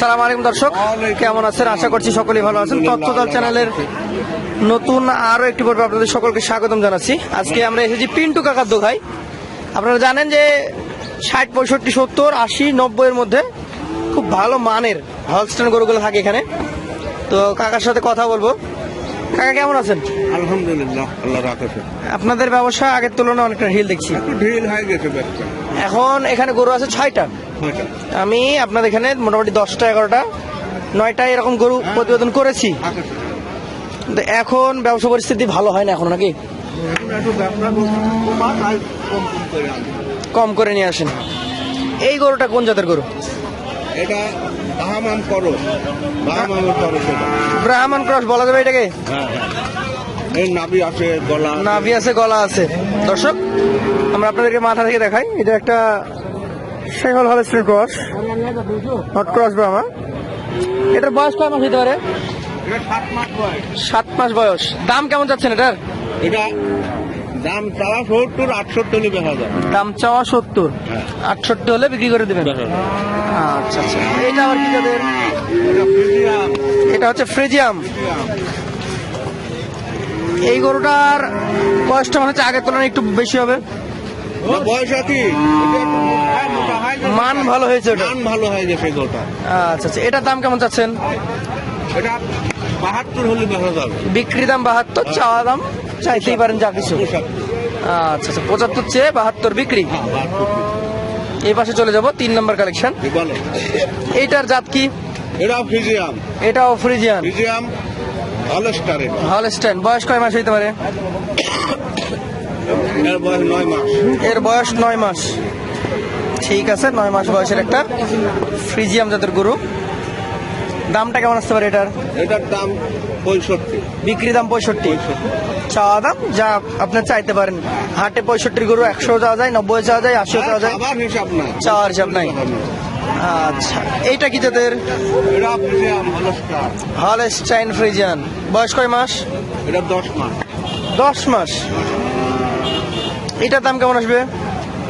আসসালামু আলাইকুম দর্শক। কেমন আছেন? আশা করছি সকলেই ভালো আছেন। তথ্যদল চ্যানেলের নতুন আরও একটি পর্বে আপনাদের সকলকে স্বাগতম জানাচ্ছি। আজকে আমরা এসেছি পিন্টু কাকার দোকায় আপনারা জানেন যে ষাট পঁয়ষট্টি সত্তর আশি নব্বই এর মধ্যে খুব ভালো মানের হলস্টেন গরুগুলো থাকে এখানে। তো কাকার সাথে কথা বলব। কাকা কেমন আছেন? আলহামদুলিল্লাহ আল্লাহ রাখেছে আপনাদের ব্যবসা আগের তুলনায় অনেকটা হিল দেখছি। ঢিল হয়ে গেছে এখন এখানে গরু আছে ছয়টা। আমি আপনাদের এখানে মোটামুটি দশটা এগারোটা নয়টা এরকম গরু প্রতিবেদন করেছি। এখন ব্যবসা পরিস্থিতি ভালো হয় না এখন নাকি? কমা করে নিয়ে আসেন। এই গরুটা কোন জাতের গরু? এটা ব্রাহ্মণ ক্রস বলা যাবে এটাকে? হ্যাঁ হ্যাঁ। এই নাবি আছে গলা নাভি আছে গলা আছে। দর্শক আমরা আপনাদেরকে মাথা থেকে দেখাই। এটা একটা শেখল Holstein cross. Not cross Brahma এটার বয়স কয় মাস হতে পারে? সাত মাস বয়স। সাত মাস বয়স। দাম কেমন যাচ্ছেন এটার? এটা দাম চাওয়া সত্তর আটষট্টি হলে দেখা যায় দাম চাওয়া সত্তর হ্যাঁ। আটষট্টি হলে বিক্রি করে দেবেন। আচ্ছা আচ্ছা। এটা আবার কি এটা হচ্ছে ফ্রিজিয়াম। এই গরুটার বয়সটা মনে হচ্ছে আগের তুলনায় একটু বেশি হবে। বয়স আছে এটা একটু মোটা- মোটা হয়ে গেছে। মান ভালো হয়েছে ওটা? মান ভালো হয়ে গেছে গোটা আচ্ছা আচ্ছা। এটার দাম কেমন চাচ্ছেন? এটা বাহাত্তর হলে দেখা যাবে। বিক্রি দাম বাহাত্তর চাওয়া দাম চাইতেই পারেন যা কিছু। আচ্ছা আচ্ছা। পঁচাত্তর চেয়ে বাহাত্তর বিক্রি। হ্যাঁ, এই পাশে চলে যাব তিন নম্বর কালেকশন। এইটার জাত কি? এটা ফিজিয়াম এটাও ফ্রিজিয়ান। ফিজিয়াম অলস্টারে হলস্টাইন। বয়স কয় মাস হইতে পারে? এর বয়স নয় মাস। এর বয়স নয় মাস। ঠিক আছে নয় মাস বয়সের একটা ফ্রিজিয়াম জাতের গরু। দামটা কেমন আসতে পারে এটার? এটার দাম পঁয়ষট্টি। বিক্রি দাম পঁয়ষট্টি? চাওয়া দাম যা আপনার চাইতে পারেন। হাটে পঁয়ষট্টির গরু একশো যাওয়া যায় নব্বই যাওয়া যায় আশিও যাওয়া যায়। চাওয়ার হিসাব নাই। আচ্ছা এইটা কি ফিজিয়াম হলস্টাইন ফ্রিজিয়ান। বয়স কয় মাস? এটা দশ মাস। দশ মাস। এটার দাম কেমন আসবে?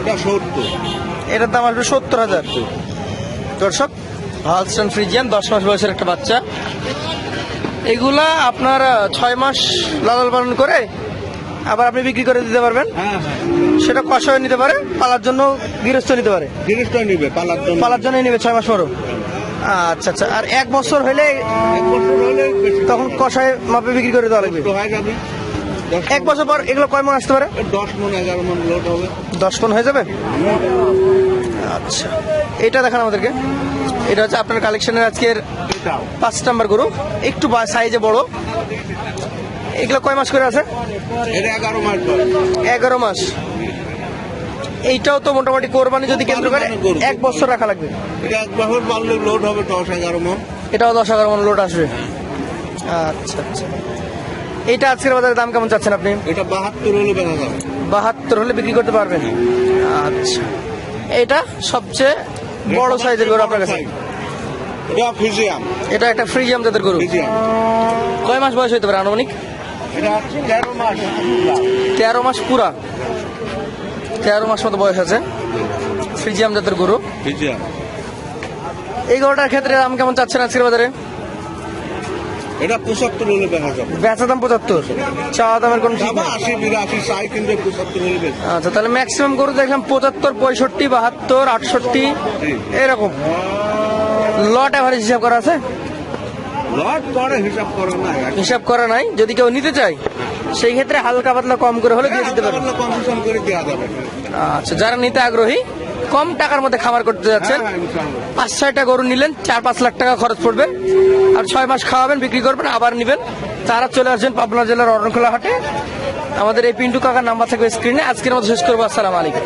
এটা সত্তর। এটার দাম আসবে সত্তর হাজার। দর্শক হলস্টাইন ফ্রিজিয়ান দশ মাস বয়সের একটা বাচ্চা। এগুলা আপনার ছয় মাস লালন পালন করে আবার আপনি বিক্রি করে দিতে পারবেন। হ্যাঁ হ্যাঁ। সেটা কষায় নিতে পারে পালার জন্য গৃহস্থ নিতে পারে। নিবে পালার জন্য। পালার জন্যই নেবে ছয় মাস পরও। আচ্ছা আচ্ছা। আর এক বছর হলে তখন কষায় মাপে বিক্রি করে দেওয়া লাগবে। এক বছর পর এগুলো কয় মন আসতে পারে? দশ মন এগারো মন লোড হবে। দশ মন হয়ে যাবে? আচ্ছা। এটা দেখান আমাদেরকে। এটা হচ্ছে আপনার কালেকশনের আজকের পাঁচ নাম্বার গরু। একটু সাইজে বড়। এগুলো কয় মাস করে আছে? এগারো মাস এইটাও তো মোটামুটি কোরবানি যদি কেন্দ্র করে এক বছর রাখা লাগবে। এটা এক বছর বাড়লে লোড হবে দশ এগারো মন। এটাও দশ এগারো মন লোড আসবে। আচ্ছা আচ্ছা। এইটা আজকের বাজারে দাম কেমন চাচ্ছেন আপনি? এটা বাহাত্তর হলে যাবে। বাহাত্তর হলে বিক্রি করতে পারবেন? আচ্ছা। এটা সবচেয়ে বড় সাইজের গরু আপনার কাছে? এটা ফিজিয়াম এটা একটা ফ্রিজিয়াম জাতের গরু? কয় মাস বয়স হতে পারে আনুমানিক? তেরো মাস তেরো মাস পুরা। তেরো মাস মতো বয়স আছে। ফ্রিজিয়াম জাতের গরু। ফিজিয়াম এই গরুটার ক্ষেত্রে দাম কেমন চাচ্ছেন আজকের বাজারে? এটা পঁচাত্তর হলে দেখা যাবে। বেচা দাম পঁচাত্তর। চাওয়া দামের কোনো আশি বিরাশি চাই কিন্তু পঁচাত্তর হলে আচ্ছা তাহলে ম্যাক্সিমাম গরু দেখলাম পঁচাত্তর পঁয়ষট্টি বাহাত্তর আটষট্টি এরকম। লট অ্যাভারেজ হিসাব করা আছে? লট করে হিসাব করে না হিসাব করা নাই। যদি কেউ নিতে চায় সেই ক্ষেত্রে হালকা পাতলা কম করে হলে দিয়ে দিতে করে দেওয়া যাবে। আচ্ছা যারা নিতে আগ্রহী কম টাকার মধ্যে খামার করতে যাচ্ছেন। হ্যাঁ, পাঁচ ছয়টা গরু নিলেন চার পাঁচ লাখ টাকা খরচ পড়বে। আর ছয় মাস খাওয়াবেন বিক্রি করবেন আবার নেবেন। তারা চলে আসবেন পাবনা জেলার অরণখোলা হাটে। আমাদের এই পিন্টু কাকার নাম্বার থাকবে স্ক্রিনে আজকের মতো শেষ করব। আসসালাম আলাইকুম।